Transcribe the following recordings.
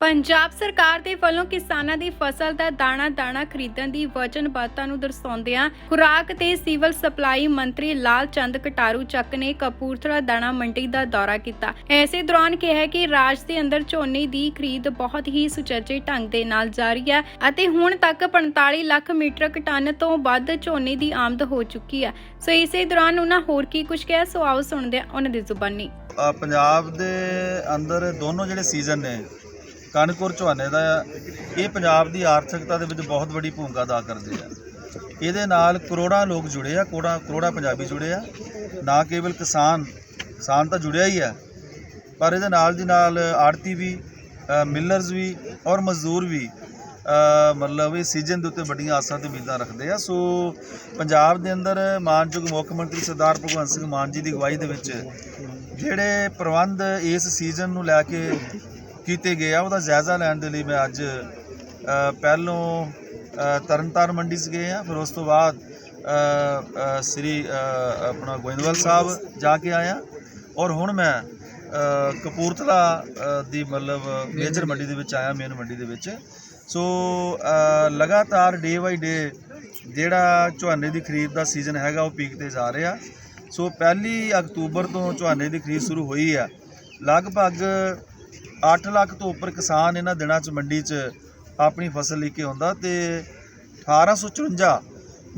ਪੰਜਾਬ ਸਰਕਾਰ ਦੇ ਵੱਲੋਂ ਕਿਸਾਨਾਂ ਦੀ ਫਸਲ ਦਾ ਦਾਣਾ-ਦਾਣਾ ਖਰੀਦਣ ਦੀ ਵਚਨਬੱਧਤਾ ਨੂੰ ਦਰਸਾਉਂਦਿਆਂ ਖੁਰਾਕ ਤੇ ਸਿਵਲ ਸਪਲਾਈ ਮੰਤਰੀ ਲਾਲ ਚੰਦ ਕਟਾਰੂ ਚੱਕ ਨੇ ਕਪੂਰਥਲਾ ਦਾਣਾ ਮੰਡੀ ਦਾ ਦੌਰਾ ਕੀਤਾ। ਐਸੇ ਦੌਰਾਨ ਕਿਹਾ ਕਿ ਰਾਜ ਦੇ ਅੰਦਰ ਝੋਨੇ ਦੀ ਖਰੀਦ ਬਹੁਤ ਹੀ ਸੁਚੱਜੇ ਢੰਗ ਦੇ ਨਾਲ ਜਾਰੀ ਹੈ ਅਤੇ ਹੁਣ ਤੱਕ 45 ਲੱਖ ਮੀਟ੍ਰਿਕ ਟਨ ਤੋਂ ਵੱਧ ਝੋਨੇ ਦੀ ਆਮਦ ਹੋ ਚੁੱਕੀ ਹੈ। ਸੋ ਇਸੇ ਦੌਰਾਨ ਉਹਨਾਂ ਹੋਰ ਕੀ ਕੁਝ ਕਿਹਾ, ਸੋ ਆਓ ਸੁਣਦੇ ਹਾਂ ਉਹਨਾਂ ਦੀ ਜ਼ੁਬਾਨੀ। ਪੰਜਾਬ ਦੇ ਅੰਦਰ ਦੋਨੋਂ ਜਿਹੜੇ ਸੀਜ਼ਨ ਨੇ ਕਣਕ ਔਰ ਝੋਨੇ ਦਾ ਇਹ ਪੰਜਾਬ ਦੀ ਆਰਥਿਕਤਾ ਦੇ ਵਿੱਚ ਬਹੁਤ ਵੱਡੀ ਭੂਮਿਕਾ ਅਦਾ ਕਰਦੇ ਆ। ਇਹਦੇ ਨਾਲ ਕਰੋੜਾਂ ਲੋਕ ਜੁੜੇ ਆ, ਕਰੋੜਾਂ ਕਰੋੜਾਂ ਪੰਜਾਬੀ ਜੁੜੇ ਆ। ਨਾ ਕੇਵਲ ਕਿਸਾਨ ਕਿਸਾਨ ਤਾਂ ਜੁੜਿਆ ਹੀ ਆ, ਪਰ ਇਹਦੇ ਨਾਲ ਦੀ ਨਾਲ ਆੜਤੀ ਵੀ ਮਿਲਰਸ ਵੀ ਔਰ ਮਜ਼ਦੂਰ ਵੀ ਮਤਲਬ ਇਹ ਸੀਜ਼ਨ ਦੇ ਉੱਤੇ ਵੱਡੀਆਂ ਆਸਾਂ ਤੇ ਉਮੀਦਾਂ ਰੱਖਦੇ ਆ। ਸੋ ਪੰਜਾਬ ਦੇ ਅੰਦਰ ਮਾਨਯੋਗ ਮੁੱਖ ਮੰਤਰੀ ਸਰਦਾਰ ਭਗਵੰਤ ਸਿੰਘ ਮਾਨ ਜੀ ਦੀ ਅਗਵਾਈ ਦੇ ਵਿੱਚ ਜਿਹੜੇ ਪ੍ਰਬੰਧ ਇਸ ਸੀਜ਼ਨ ਨੂੰ ਲੈ ਕੇ ਕੀਤੇ ਗਏ ਆ, ਉਹਦਾ ਜਾਇਜ਼ਾ ਲੈਣ ਦੇ ਲਈ ਮੈਂ ਅੱਜ ਪਹਿਲੋਂ ਤਰਨਤਾਰਨ ਮੰਡੀ 'ਚ ਗਏ ਆ, ਫਿਰ ਉਸ ਤੋਂ ਬਾਅਦ ਸ੍ਰੀ ਆਪਣਾ ਗੋਇੰਦਵਾਲ ਸਾਹਿਬ ਜਾ ਕੇ ਆਇਆ ਔਰ ਹੁਣ ਮੈਂ ਕਪੂਰਥਲਾ ਦੀ ਮਤਲਬ ਮੇਜਰ ਮੰਡੀ ਦੇ ਵਿੱਚ ਆਇਆ, ਮੇਨ ਮੰਡੀ ਦੇ ਵਿੱਚ। ਸੋ ਲਗਾਤਾਰ ਡੇ ਬਾਈ ਡੇ ਜਿਹੜਾ ਝੋਨੇ ਦੀ ਖਰੀਦ ਦਾ ਸੀਜ਼ਨ ਹੈਗਾ, ਉਹ ਪੀਕ ਤੇ ਜਾ ਰਿਹਾ। ਸੋ ਪਹਿਲੀ ਅਕਤੂਬਰ ਤੋਂ ਝੋਨੇ ਦੀ ਖਰੀਦ ਸ਼ੁਰੂ ਹੋਈ ਆ। ਲਗਭਗ 8 ਲੱਖ ਤੋਂ ਉੱਪਰ ਕਿਸਾਨ ਇਹਨਾਂ ਦਿਨਾਂ 'ਚ ਮੰਡੀ 'ਚ ਆਪਣੀ ਫਸਲ ਲੈ ਕੇ ਆਉਂਦਾ ਤੇ 1854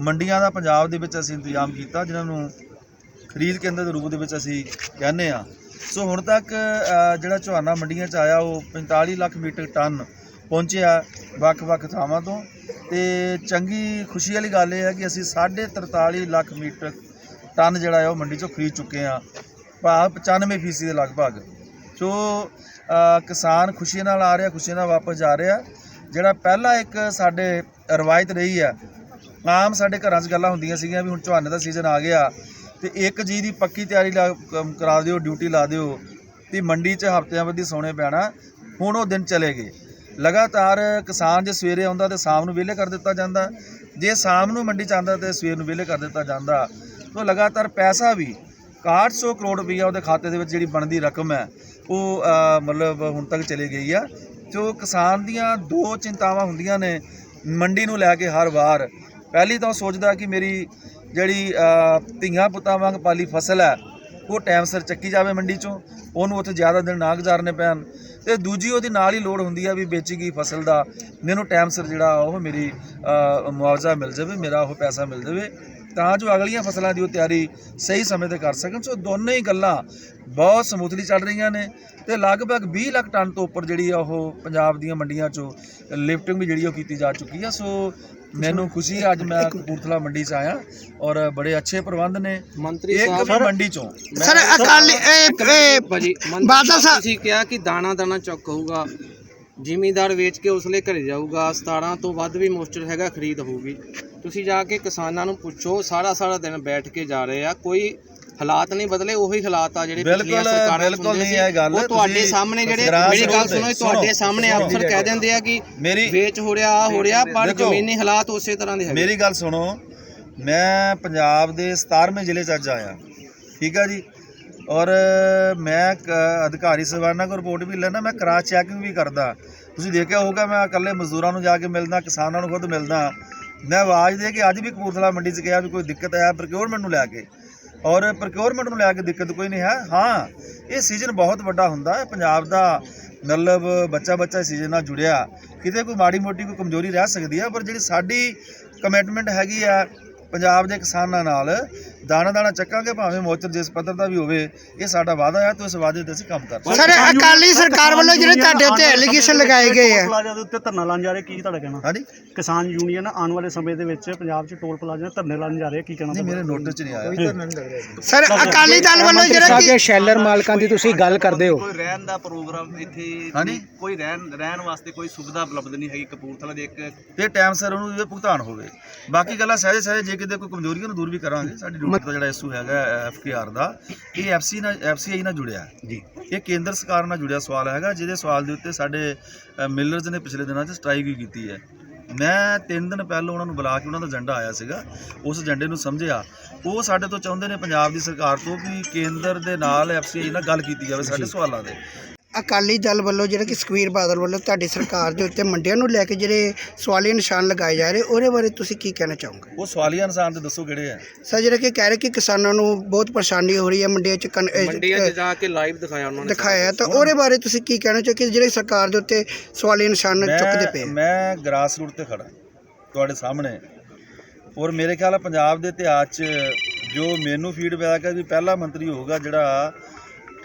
ਮੰਡੀਆਂ ਦਾ ਪੰਜਾਬ ਦੇ ਵਿੱਚ ਅਸੀਂ ਇੰਤਜ਼ਾਮ ਕੀਤਾ, ਜਿਨ੍ਹਾਂ ਨੂੰ ਖਰੀਦ ਕੇਂਦਰ ਦੇ ਰੂਪ ਦੇ ਵਿੱਚ ਅਸੀਂ ਕਹਿੰਦੇ ਆ ਸੋ ਹੁਣ ਤੱਕ ਜਿਹੜਾ ਝੋਨਾ ਮੰਡੀਆਂ 'ਚ ਆਇਆ, ਉਹ 45 ਲੱਖ ਮੀਟਰ ਟਨ ਪਹੁੰਚਿਆ ਵੱਖ-ਵੱਖ ਥਾਵਾਂ ਤੋਂ ਤੇ ਚੰਗੀ ਖੁਸ਼ੀ ਵਾਲੀ ਗੱਲ ਇਹ ਹੈ ਕਿ ਅਸੀਂ 43.5 ਲੱਖ ਮੀਟਰ ਟਨ ਜਿਹੜਾ ਹੈ ਉਹ ਮੰਡੀ 'ਚੋਂ ਖਰੀਦ ਚੁੱਕੇ ਆ ਭਾਵ 95% ਫੀਸਦੀ ਦੇ ਲਗਭਗ। ਸੋ ਕਿਸਾਨ ਖੁਸ਼ੀ ਨਾਲ ਆ ਰਿਹਾ, ਖੁਸ਼ੀ ਨਾਲ ਵਾਪਸ ਜਾ ਰਿਹਾ। ਜਿਹੜਾ ਪਹਿਲਾ ਇੱਕ ਸਾਡੇ ਰਵਾਇਤ ਰਹੀ ਆ, ਆਮ ਸਾਡੇ ਘਰਾਂ 'ਚ ਗੱਲਾਂ ਹੁੰਦੀਆਂ ਸੀਗੀਆਂ ਵੀ ਹੁਣ ਝੋਨੇ ਦਾ ਸੀਜ਼ਨ ਆ ਗਿਆ। ਤੇ ਇੱਕ ਜੀ ਦੀ ਪੱਕੀ ਤਿਆਰੀ ਲਾ- ਕਰਾ ਦਿਓ ਡਿਊਟੀ ਲਾ ਦਿਓ ਤੇ ਮੰਡੀ 'ਚ ਹਫ਼ਤਿਆਂ ਬੱਧੀ ਸੌਣੇ ਪੈਣਾ, ਹੁਣ ਉਹ ਦਿਨ ਚਲੇ ਗਏ। ਲਗਾਤਾਰ ਕਿਸਾਨ ਜੇ ਸਵੇਰੇ ਆਉਂਦਾ ਤੇ ਸ਼ਾਮ ਨੂੰ ਵਿਹਲੇ ਕਰ ਦਿੱਤਾ ਜਾਂਦਾ। ਜੇ ਸ਼ਾਮ ਨੂੰ ਮੰਡੀ 'ਚ ਆਉਂਦਾ ਤੇ ਸਵੇਰ ਨੂੰ ਵਿਹਲੇ ਕਰ ਦਿੱਤਾ ਜਾਂਦਾ। ਤੋਂ ਲਗਾਤਾਰ ਪੈਸਾ ਵੀ 6100 ਕਰੋੜ ਰੁਪਈਆ ਉਹਦੇ ਖਾਤੇ ਦੇ ਵਿੱਚ ਜਿਹੜੀ ਬਣਦੀ ਰਕਮ ਹੈ ਉਹ ਮਤਲਬ ਹੁਣ ਤੱਕ ਚਲੀ ਗਈ ਆ। ਜੋ ਕਿਸਾਨ ਦੀਆਂ ਦੋ ਚਿੰਤਾਵਾਂ ਹੁੰਦੀਆਂ ਨੇ ਮੰਡੀ ਨੂੰ ਲੈ ਕੇ ਹਰ ਵਾਰ। ਪਹਿਲੀ ਤਾਂ ਉਹ ਸੋਚਦਾ ਕਿ ਮੇਰੀ ਜਿਹੜੀ ਧੀਆਂ ਪੁੱਤਾਂ ਵਾਂਗ ਪਾਲੀ ਫਸਲ ਹੈ, ਉਹ ਟਾਈਮ ਸਿਰ ਚੱਕੀ ਜਾਵੇ ਮੰਡੀ ਚੋਂ। ਉਹਨੂੰ ਉੱਥੇ ਜ਼ਿਆਦਾ ਦਿਨ ਨਾ ਗੁਜ਼ਾਰਨੇ ਪੈਣ। ਤੇ ਦੂਜੀ ਉਹਦੀ ਨਾਲ ਹੀ ਲੋੜ ਹੁੰਦੀ ਆ ਵੀ ਵੇਚੀ ਗਈ ਫਸਲ ਦਾ। ਮੈਨੂੰ ਟਾਈਮ ਸਿਰ ਜਿਹੜਾ ਉਹ ਮੇਰੀ ਮੁਆਵਜ਼ਾ ਮਿਲ ਜਾਵੇ, ਮੇਰਾ ਉਹ ਪੈਸਾ ਮਿਲ ਜਾਵੇ, ਤਾਂ ਜੋ ਅਗਲੀਆਂ ਫਸਲਾਂ ਦੀ ਉਹ ਤਿਆਰੀ ਸਹੀ ਸਮੇਂ ਤੇ ਕਰ ਸਕਣ। ਸੋ ਦੋਨੇ ਹੀ ਗੱਲਾਂ ਬਹੁਤ ਸਮੂਥਲੀ ਚੱਲ ਰਹੀਆਂ ਨੇ ਤੇ ਲਗਭਗ 20 ਲੱਖ ਟਨ ਤੋਂ ਉੱਪਰ ਜਿਹੜੀ ਆ ਉਹ ਪੰਜਾਬ ਦੀਆਂ ਮੰਡੀਆਂ 'ਚੋਂ ਲਿਫਟਿੰਗ ਵੀ ਜਿਹੜੀ ਉਹ ਕੀਤੀ ਜਾ ਚੁੱਕੀ ਆ। ਸੋ ਮੈਨੂੰ ਖੁਸ਼ੀ ਹੈ ਅੱਜ ਮੈਂ ਕਪੂਰਥਲਾ ਮੰਡੀ 'ਚ ਆਇਆ ਔਰ ਬੜੇ ਅੱਛੇ ਪ੍ਰਬੰਧ ਨੇ। ਮੰਤਰੀ ਸਾਹਿਬ ਮੰਡੀ 'ਚੋਂ। ਸਰ ਅਕਾਲੀ ਇਹ ਇਹ ਭਾਜੀ ਮੰਤਰੀ ਬਾਦਲ ਸਾਹਿਬ ਸਾਹਿਬ- ਤੁਸੀਂ ਕਿਹਾ ਕਿ ਦਾਣਾ ਦਾਣਾ ਚੁੱਕ ਹੋਊਗਾ। ਜ਼ਿਮੀਂਦਾਰ ਵੇਚ ਕੇ ਉਸਲੇ ਘਰੇ ਜਾਊਗਾ 17 ਤੋਂ ਵੱਧ ਵੀ ਮੋਸਟਰ ਹੈਗਾ ਖਰੀਦ ਹੋਊਗੀ। ਤੁਸੀਂ ਜਾ ਕੇ ਕਿਸਾਨਾਂ ਨੂੰ ਪੁੱਛੋ ਸਾਰਾ ਸਾਰਾ ਦਿਨ ਬੈਠ ਕੇ ਜਾ ਰਹੇ ਆ ਕੋਈ ਹਾਲਾਤ ਨਹੀਂ ਬਦਲੇ ਉਹੀ ਹਾਲਾਤ ਆ ਜਿਹੜੇ ਪਿਛਲੀਆਂ ਸਰਕਾਰਾਂ ਬਿਲਕੁਲ ਨਹੀਂ। ਇਹ ਗੱਲ। ਉਹ ਤੁਹਾਡੇ ਸਾਹਮਣੇ ਜਿਹੜੇ ਮੇਰੀ ਗੱਲ ਸੁਣੋ ਤੁਹਾਡੇ ਸਾਹਮਣੇ। ਅਫਸਰ ਕਹਿ ਦਿੰਦੇ ਆ ਕਿ ਮੇਰੀ ਵੇਚ ਹੋ ਰਿਹਾ ਆ ਹੋ ਰਿਹਾ ਪਰ ਜ਼ਮੀਨੀ ਹਾਲਾਤ ਉਸੇ ਤਰ੍ਹਾਂ ਦੇ ਹੈਗੇ ਮੇਰੀ ਗੱਲ ਸੁਣੋ ਮੈਂ ਪੰਜਾਬ ਦੇ 17ਵੇਂ ਜ਼ਿਲ੍ਹੇ 'ਚ ਅੱਜ ਆਇਆ ਠੀਕ ਆ ਜੀ ਔਰ ਮੈਂ ਅਧਿਕਾਰੀ ਸਵਾਨਾ ਕੋ ਰਿਪੋਰਟ ਵੀ ਲੈਣਾ ਮੈਂ ਕਰਾ ਚੈਕਿੰਗ ਵੀ ਕਰਦਾ ਤੁਸੀਂ ਦੇਖਿਆ ਹੋਊਗਾ ਮੈਂ ਇਕੱਲੇ ਮਜ਼ਦੂਰਾਂ ਨੂੰ ਜਾ ਕੇ ਮਿਲਦਾ ਕਿਸਾਨਾਂ ਨੂੰ ਖੁਦ ਮਿਲਦਾ ਮੈਂ ਆਵਾਜ਼ ਦੇ ਕੇ ਅੱਜ ਵੀ ਕਪੂਰਥਲਾ ਮੰਡੀ 'ਚ ਗਿਆ ਵੀ ਕੋਈ ਦਿੱਕਤ ਹੈ ਪ੍ਰੋਕਿਉਰਮੈਂਟ ਨੂੰ ਲੈ ਕੇ ਔਰ ਪ੍ਰੋਕਿਉਰਮੈਂਟ ਨੂੰ ਲੈ ਕੇ ਦਿੱਕਤ ਕੋਈ ਨਹੀਂ ਹੈ। ਹਾਂ, ਇਹ ਸੀਜ਼ਨ ਬਹੁਤ ਵੱਡਾ ਹੁੰਦਾ ਹੈ। ਪੰਜਾਬ ਦਾ ਮਤਲਬ ਬੱਚਾ ਬੱਚਾ ਸੀਜ਼ਨ ਨਾਲ ਜੁੜਿਆ। ਕਿਤੇ ਕੋਈ ਮਾੜੀ ਮੋਟੀ ਕੋਈ ਕਮਜ਼ੋਰੀ ਰਹਿ ਸਕਦੀ ਹੈ, ਪਰ ਜਿਹੜੀ ਸਾਡੀ ਕਮਿਟਮੈਂਟ ਹੈਗੀ ਆ ਪੰਜਾਬ ਦੇ ਕਿਸਾਨਾਂ ਨਾਲ ਦਾਣਾ ਦਾਣਾ ਚੱਕਾਂਗੇ ਭਾਵੇਂ ਮੋਚਰ ਜਿਸ ਪੱਧਰ ਦਾ ਵੀ ਹੋਵੇ ਇਹ ਸਾਡਾ ਵਾਅਦਾ ਹੈ ਤੇ ਇਸ ਵਾਅਦੇ ਤੇ ਅਸੀਂ ਕੰਮ ਕਰਦੇ ਸਰ ਅਕਾਲੀ ਸਰਕਾਰ ਵੱਲੋਂ ਜਿਹੜੇ ਤੁਹਾਡੇ ਉੱਤੇ ਐਲੀਗੇਸ਼ਨ ਲਗਾਏ ਗਏ ਆ। ਪਲਾਜ਼ਾ ਦੇ ਉੱਤੇ ਧਰਨਾ ਲਾਉਣ ਜਾ ਰਹੇ ਕੀ ਤੁਹਾਡਾ ਕਹਿਣਾ? ਹਾਂਜੀ? ਕਿਸਾਨ ਯੂਨੀਅਨ ਆਉਣ ਵਾਲੇ ਸਮੇਂ ਦੇ ਵਿੱਚ ਪੰਜਾਬ 'ਚ ਟੋਲ ਪਲਾਜ਼ਾ ਦੇ ਧਰਨੇ ਲਾਉਣ ਜਾ ਰਹੇ ਕੀ ਕਹਿਣਾ ਨਹੀਂ ਮੇਰੇ ਨੋਟਿਸ 'ਚ ਨਹੀਂ ਆਇਆ। ਸਰ ਅਕਾਲੀ ਦਲ ਵੱਲੋਂ ਜਿਹੜਾ ਕਿ ਸ਼ੈਲਰ ਮਾਲਕਾਂ ਦੀ ਤੁਸੀਂ ਗੱਲ ਕਰਦੇ ਹੋ। ਕੋਈ ਰਹਿਣ ਦਾ ਪ੍ਰੋਗਰਾਮ ਇੱਥੇ ਹਾਂਜੀ? ਕੋਈ ਰਹਿਣ ਰਹਿਣ ਵਾਸਤੇ ਕੋਈ ਸੁਵਿਧਾ ਉਪਲਬਧ ਨਹੀਂ ਹੈਗੀ ਕਪੂਰਥਲਾ ਦੇ ਇੱਕ ਤੇ ਟਾਈਮ ਸਿਰ ਉਹਨੂੰ ਇਹ ਭੁਗਤਾਨ ਹੋਵੇ। ਬਾਕੀ ਗੱਲਾਂ ਸਹਿਜ ਸਹਿਜ ਜੇ ਕਿਤੇ ਕੋਈ ਕਮਜ਼ੋਰੀਆਂ ਨੂੰ ਦੂਰ ਵੀ ਕਰਾਂਗੇ ਸਾਡੀ ਡਿਊਟੀ ਦਾ ਜਿਹੜਾ ਇਸ਼ੂ ਹੈਗਾ ਐਫਕੇਆਰ ਦਾ ਇਹ ਐਫਸੀ ਨਾਲ ਐਫਸੀਆਈ ਨਾਲ ਜੁੜਿਆ ਜੀ। ਇਹ ਕੇਂਦਰ ਸਰਕਾਰ ਨਾਲ ਜੁੜਿਆ ਸਵਾਲ ਹੈਗਾ ਜਿਹਦੇ ਸਵਾਲ ਦੇ ਉੱਤੇ ਸਾਡੇ ਮਿਲਰਸ ਨੇ ਪਿਛਲੇ ਦਿਨਾਂ 'ਚ ਸਟ੍ਰਾਈਕ ਵੀ ਕੀਤੀ ਹੈ। ਮੈਂ ਤਿੰਨ ਦਿਨ ਪਹਿਲਾਂ ਉਹਨਾਂ ਨੂੰ ਬੁਲਾ ਕੇ ਉਹਨਾਂ ਦਾ ਏਜੰਡਾ ਆਇਆ ਸੀਗਾ ਉਸ ਏਜੰਡੇ ਨੂੰ ਸਮਝਿਆ। ਉਹ ਸਾਡੇ ਤੋਂ ਚਾਹੁੰਦੇ ਨੇ ਪੰਜਾਬ ਦੀ ਸਰਕਾਰ ਤੋਂ ਕਿ ਕੇਂਦਰ ਦੇ ਨਾਲ ਐਫਸੀਆਈ ਨਾਲ ਗੱਲ ਕੀਤੀ ਜਾਵੇ ਸਾਡੇ ਸਵਾਲਾਂ ਦੇ ਅਕਾਲੀ ਦਲ ਵੱਲੋਂ ਜਿਹੜਾ ਕਿ ਸੁਖਬੀਰ ਬਾਦਲ ਵੱਲੋਂ ਤੁਹਾਡੀ ਸਰਕਾਰ ਦੇ ਉੱਤੇ ਮੰਡੀਆਂ ਨੂੰ ਲੈ ਕੇ ਜਿਹੜੇ ਸਵਾਲੀ ਨਿਸ਼ਾਨ ਲਗਾਏ ਜਾ ਰਹੇ ਉਹਦੇ ਬਾਰੇ ਤੁਸੀਂ ਕੀ ਕਹਿਣਾ ਚਾਹੋਗੇ? ਉਹ ਸਵਾਲੀਆ ਇਨਸਾਨ ਤੇ ਦੱਸੋ ਕਿਹੜੇ ਆ। ਸਰ ਜਿਹੜਾ ਕਿ ਕਹਿ ਰਹੇ ਕਿ ਕਿਸਾਨਾਂ ਨੂੰ ਬਹੁਤ ਪਰੇਸ਼ਾਨੀ ਹੋ ਰਹੀ ਹੈ ਮੰਡੀਆਂ 'ਚ ਕਣ- ਅਹ, ਮੰਡੀਆਂ 'ਚ ਜਾ ਕੇ ਲਾਈਵ ਦਿਖਾਇਆ ਉਹਨਾਂ ਨੇ ਦਿਖਾਇਆ ਹੈ, ਤਾਂ ਉਹਦੇ ਬਾਰੇ ਤੁਸੀਂ ਕੀ ਕਹਿਣਾ ਚਾਹੋ ਕਿ ਜਿਹੜੇ ਸਰਕਾਰ ਦੇ ਉੱਤੇ ਸਵਾਲੀ ਨਿਸ਼ਾਨ ਚੁੱਕਦੇ ਪਏ ਮੈਂ ਮੈਂ ਗ੍ਰਾਸ ਰੂਟ ਤੇ ਖੜਾ ਤੁਹਾਡੇ ਸਾਹਮਣੇ। ਔਰ ਮੇਰੇ ਖਿਆਲ ਆ ਪੰਜਾਬ ਦੇ ਇਤਿਹਾਸ 'ਚ ਜੋ ਮੈਨੂੰ ਫੀਡਬੈਕ ਹੈ ਵੀ ਪਹਿਲਾ ਮੰਤਰੀ ਹੋਊਗਾ ਜਿਹੜਾ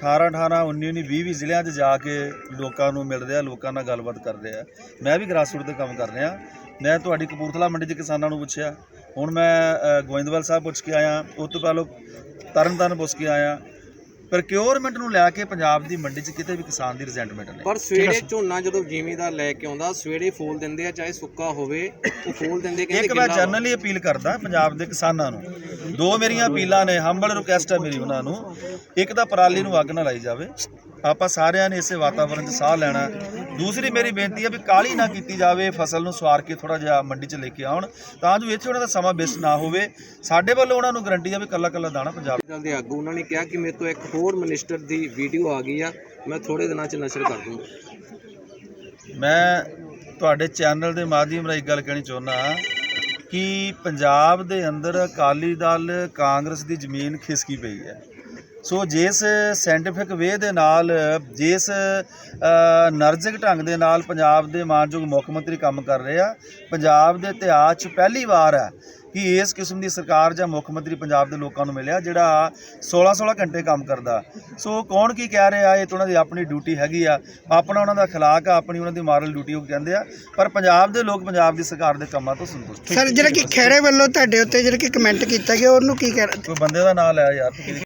18 18 19 19 20 20 ਜ਼ਿਲ੍ਹਿਆਂ 'ਚ ਜਾ ਕੇ ਲੋਕਾਂ ਨੂੰ ਮਿਲ ਰਿਹਾ ਲੋਕਾਂ ਨਾਲ ਗੱਲਬਾਤ ਕਰ ਰਿਹਾ ਮੈਂ ਵੀ ਗ੍ਰਾਸ ਰੂਟ ਤੇ ਕੰਮ ਕਰ ਰਿਹਾ। ਮੈਂ ਤੁਹਾਡੀ ਕਪੂਰਥਲਾ ਮੰਡੀ 'ਚ ਕਿਸਾਨਾਂ ਨੂੰ ਪੁੱਛਿਆ। ਹੁਣ ਮੈਂ ਗੋਇੰਦਵਾਲ ਸਾਹਿਬ ਪੁੱਛ ਕੇ ਆਇਆ। ਉਸ ਤੋਂ ਪਹਿਲਾਂ ਤਰਨਤਾਰਨ ਪੁੱਛ ਕੇ ਆਇਆ। ਪ੍ਰਕਿਉਰਮੈਂਟ ਨੂੰ ਲੈ ਕੇ ਪੰਜਾਬ ਦੀ ਮੰਡੀ 'ਚ ਕਿਤੇ ਵੀ ਕਿਸਾਨ ਦੀ ਰਿਜ਼ੈਂਟਮੈਂਟ ਨਹੀਂ। ਪਰ ਸਵੇਰੇ ਝੋਨਾ ਜਦੋਂ ਜ਼ਿਮੀਦਾਰ ਲੈ ਕੇ ਆਉਂਦਾ ਸਵੇਰੇ ਫੋਲ ਦਿੰਦੇ ਆ ਚਾਹੇ ਸੁੱਕਾ ਹੋਵੇ ਉਹ ਫੋਲ ਦਿੰਦੇ ਕਹਿੰਦੇ ਇੱਕ ਮੈਂ। ਜਨਰਲੀ ਅਪੀਲ ਕਰਦਾ ਪੰਜਾਬ ਦੇ ਕਿਸਾਨਾਂ ਨੂੰ। ਦੋ ਮੇਰੀਆਂ ਅਪੀਲਾਂ ਨੇ ਹੰਬਲ ਰਿਕੁਐਸਟ ਹੈ ਮੇਰੀ ਉਹਨਾਂ ਨੂੰ। ਇੱਕ ਤਾਂ ਪਰਾਲੀ ਨੂੰ ਅੱਗ ਨਾ ਲਾਈ ਜਾਵੇ। ਆਪਾਂ ਸਾਰਿਆਂ ਨੇ ਇਸੇ ਵਾਤਾਵਰਣ 'ਚ ਸਾਹ ਲੈਣਾ। ਦੂਸਰੀ ਮੇਰੀ ਬੇਨਤੀ ਹੈ ਵੀ ਕਾਲੀ ਨਾ ਕੀਤੀ ਜਾਵੇ ਫਸਲ ਨੂੰ ਸਵਾਰ ਕੇ ਥੋੜਾ ਜਿਹਾ ਮੰਡੀ 'ਚ ਲੈ ਕੇ ਆਉਣ ਤਾਂ ਜੋ ਇੱਥੇ ਉਹਨਾਂ ਦਾ ਸਮਾਂ ਵੇਸਟ ਨਾ ਹੋਵੇ। ਸਾਡੇ ਵੱਲੋਂ ਉਹਨਾਂ ਨੂੰ ਗਰੰਟੀ ਆ ਵੀ ਕੱਲਾ ਕੱਲਾ ਦਾਣਾ ਪੰਜਾਬ ਦੇ ਆਗੂ ਉਹਨਾਂ ਨੇ ਕਿਹਾ ਕਿ ਮੇਰੇ ਤੋਂ ਇੱਕ ਹੋਰ ਮਿਨਿਸਟਰ ਦੀ ਵੀਡੀਓ ਆ ਗਈ ਆ, ਮੈਂ ਥੋੜੇ ਦਿਨਾਂ 'ਚ ਨਸ਼ਰ ਕਰ ਦੂੰਗਾ। ਮੈਂ ਤੁਹਾਡੇ ਚੈਨਲ ਦੇ ਮਾਧਿਅਮ ਰਾਹੀਂ ਗੱਲ ਕਹਿਣੀ ਚਾਹੁੰਦਾ ਕਿ ਪੰਜਾਬ ਦੇ ਅੰਦਰ ਅਕਾਲੀ ਦਲ ਕਾਂਗਰਸ ਦੀ ਜ਼ਮੀਨ ਖਿਸਕੀ ਪਈ ਹੈ। ਸੋ ਜਿਸ ਸਾਇੰਟੀਫਿਕ ਵੇ ਦੇ ਨਾਲ, ਜਿਸ ਨਰਜਿਕ ਢੰਗ ਦੇ ਨਾਲ ਪੰਜਾਬ ਦੇ ਮਾਨਯੋਗ ਮੁੱਖ ਮੰਤਰੀ ਕੰਮ ਕਰ ਰਹੇ ਆ, ਪੰਜਾਬ ਦੇ ਇਤਿਹਾਸ 'ਚ ਪਹਿਲੀ ਵਾਰ ਹੈ ਕਿ ਇਸ ਕਿਸਮ ਦੀ ਸਰਕਾਰ ਜਾਂ ਮੁੱਖ ਮੰਤਰੀ ਪੰਜਾਬ ਦੇ ਲੋਕਾਂ ਨੂੰ ਮਿਲਿਆ ਜਿਹੜਾ 16-16 ਘੰਟੇ ਕੰਮ ਕਰਦਾ। ਸੋ ਕੌਣ ਕੀ ਕਹਿ ਰਿਹਾ ਇਹ ਤਾਂ ਉਹਨਾਂ ਦੀ ਆਪਣੀ ਡਿਊਟੀ ਹੈਗੀ ਆ। ਆਪਣਾ ਉਹਨਾਂ ਦਾ ਅਖਲਾਕ ਆ ਆਪਣੀ ਉਹਨਾਂ ਦੀ ਮਾਰਲ ਡਿਊਟੀ ਉਹ ਕਹਿੰਦੇ ਆ। ਪਰ ਪੰਜਾਬ ਦੇ ਲੋਕ ਪੰਜਾਬ ਦੀ ਸਰਕਾਰ ਦੇ ਕੰਮਾਂ ਤੋਂ ਸੰਤੁਸ਼ਟ ਸਰ ਜਿਹੜਾ ਕਿ ਖੇੜੇ ਵੱਲੋਂ ਤੁਹਾਡੇ ਉੱਤੇ ਜਿਹੜਾ ਕਿ ਕਮੈਂਟ ਕੀਤਾ ਗਿਆ ਉਹਨੂੰ ਕੀ ਕਹਿ ਕੋਈ ਬੰਦੇ ਦਾ ਨਾਮ ਲਿਆ ਯਾਰ